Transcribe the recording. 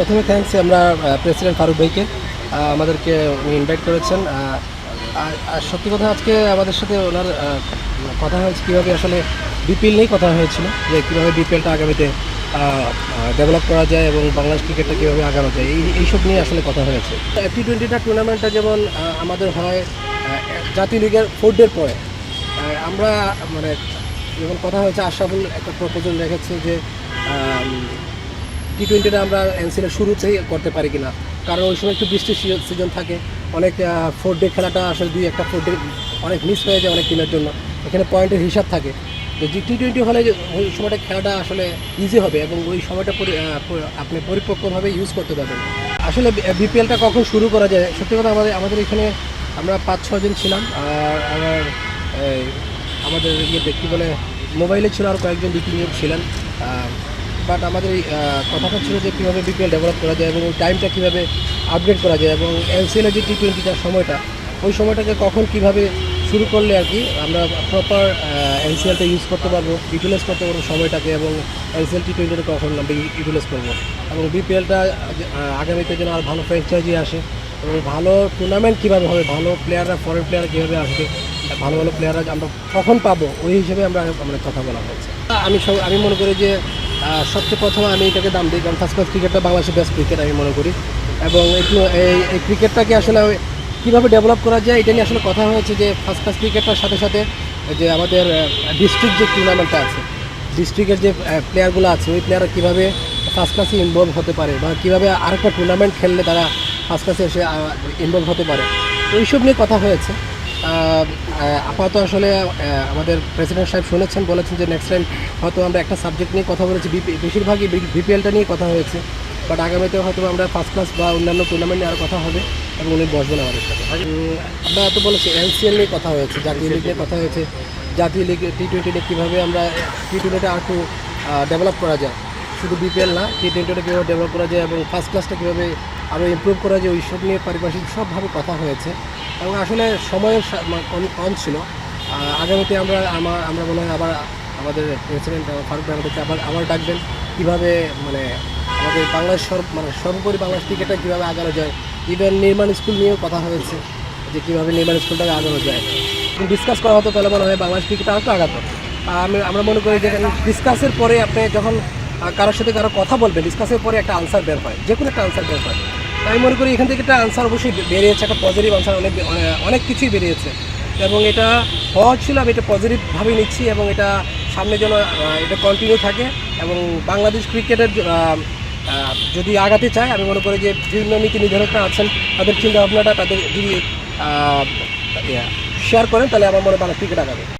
প্রথমে থ্যাঙ্কস আমরা প্রেসিডেন্ট ফারুক ভাইকে আমাদেরকে উনি ইনভাইট করেছেন। আর সত্যি কথা আজকে আমাদের সাথে ওনার কথা হয়েছে কীভাবে আসলে বিপিএল নিয়েই কথা হয়েছিল, যে কীভাবে বিপিএলটা আগামীতে ডেভেলপ করা যায় এবং বাংলাদেশ ক্রিকেটটা কীভাবে আগানো যায়, এই এইসব নিয়ে আসলে কথা হয়েছে। টি টোয়েন্টিটা টুর্নামেন্টটা যেমন আমাদের হয় জাতীয় লিগের ফোর্ডের পরে আমরা মানে যেমন কথা হয়েছে, আশরাফুল একটা প্রপোজাল রেখেছে যে টি টোয়েন্টিটা আমরা এনসিএলের শুরুতেই করতে পারি কিনা। কারণ ওই সময় একটু বৃষ্টির সিজন থাকে, অনেক ফোর ডে খেলাটা আসলে দুই একটা ফোর ডে অনেক মিস হয়ে যায় অনেক টিমের জন্য। এখানে পয়েন্টের হিসাব থাকে। তো জি টি টোয়েন্টি হলে ওই সময়টা খেলাটা আসলে ইজি হবে এবং ওই সময়টা আপনি পরিপক্কভাবে ইউজ করতে পারবেন। আসলে বিপিএলটা কখন শুরু করা যায়, সত্যি কথা আমাদের আমাদের এখানে আমরা পাঁচ ছজন ছিলাম। আর আমার আমাদের ইয়েতে কী বলে মোবাইলে ছিল আর কয়েকজন দিক নিয়োগ ছিলেন। বাট আমাদের এই কথাটা ছিল যে কীভাবে বিপিএল ডেভেলপ করা যায় এবং টাইমটা কীভাবে আপগ্রেড করা যায় এবং এনসিএলের যে টি টোয়েন্টিটার সময়টা, ওই সময়টাকে কখন কীভাবে শুরু করলে আর কি আমরা প্রপার এনসিএলটা ইউজ করতে পারব ইউটিলাইজ করতে পারব সময়টাকে এবং এনসিএল টি টোয়েন্টিটা কখন আমরা ইউটিলাইজ করব। এবং বিপিএলটা আগামীতে যেন আর ভালো ফ্র্যাঞ্চাইজি আসে এবং ভালো টুর্নামেন্ট কীভাবে হবে, ভালো প্লেয়াররা ফরেন প্লেয়ার কীভাবে আসবে, ভালো ভালো প্লেয়াররা আমরা কখন পাবো, ওই হিসেবে আমরা মানে কথা বলা হয়েছে। আমি সব- আমি মনে করি যে সবচেয়ে প্রথমে আমি এটাকে দাম দিই, কারণ ফার্স্ট ক্লাস ক্রিকেটটা বাংলাদেশের বেস্ট ক্রিকেট আমি মনে করি। এবং এই ক্রিকেটটাকে আসলে কীভাবে ডেভেলপ করা যায়, এটা নিয়ে আসলে কথা হয়েছে যে ফার্স্ট ক্লাস ক্রিকেটটার সাথে সাথে যে আমাদের ডিস্ট্রিক্ট যে টুর্নামেন্টটা আছে ডিস্ট্রিক্টের যে প্লেয়ারগুলো আছে, ওই প্লেয়াররা কীভাবে ফার্স্ট ক্লাসে ইনভলভ হতে পারে বা কীভাবে আরেকটা টুর্নামেন্ট খেললে তারা ফার্স্ট ক্লাসে এসে ইনভলভ হতে পারে। তো এইসব নিয়ে কথা হয়েছে। আপাতত আসলে আমাদের প্রেসিডেন্ট সাহেব শুনেছেন বলেছেন যে নেক্সট টাইম হয়তো আমরা একটা সাবজেক্ট নিয়ে কথা বলেছি। বিপি বেশিরভাগই বিপিএলটা নিয়ে কথা হয়েছে। বাট আগামীতে হয়তো আমরা ফার্স্ট ক্লাস বা অন্যান্য টুর্নামেন্ট নিয়ে আরও কথা হবে এবং উনি বসবেন আমাদের সাথে। আমরা তো বলেছি এনসিএল নিয়ে কথা হয়েছে জাতীয় লিগ নিয়ে কথা হয়েছে। জাতীয় লিগ টি টোয়েন্টি লিগ কীভাবে আমরা টি টোয়েন্টিটা আর একটু ডেভেলপ করা যায়? শুধু বিপিএল না টি টোয়েন্টিটা কীভাবে ডেভেলপ করা যায় এবং ফার্স্ট ক্লাসটা কীভাবে আরও ইমপ্রুভ করা যায় ওই সব নিয়ে পারিপার্শ্বিক সবভাবে কথা হয়েছে। এবং আসলে সময়ের কম কম ছিল। আগামীতে আমরা, আমার, আমরা মনে হয় আবার আমাদের প্রেসিডেন্ট ফারুক আমাদেরকে আবার আবার ডাকবেন। কীভাবে মানে আমাদের বাংলাদেশ সর্ব মানে সর্বোপরি বাংলাদেশ ক্রিকেটটা কীভাবে আগানো যায়। ইভেন নির্মাণ স্কুল নিয়েও কথা হয়েছে যে কীভাবে নির্মাণ স্কুলটাকে আগানো যায়। ডিসকাস করা হতো তাহলে মনে হয় বাংলাদেশ ক্রিকেট আরও আগাতো। আমি, আমরা মনে করি যে ডিসকাসের পরে আপনি যখন কারোর সাথে কারও কথা বলবেন ডিসকাসের পরে একটা আনসার বের হয়। যে কোনো একটা আনসার বের হয়। আমি মনে করি এখান থেকে একটা আনসার অবশ্যই বেরিয়েছে, একটা পজিটিভ আনসার অনেক অনেক কিছুই বেরিয়েছে। এবং এটা হওয়া ছিল, আমি এটা পজিটিভভাবে নিচ্ছি এবং এটা সামনে যেন এটা কন্টিনিউ থাকে এবং বাংলাদেশ ক্রিকেটের যদি আগাতে চায়, আমি মনে করি যে বিভিন্ন নীতি নির্ধারকরা আছেন, তাদের চিন্তা ভাবনাটা তাদের যদি শেয়ার করেন, তাহলে আমার মনে হয় বাংলা ক্রিকেট আগাবে।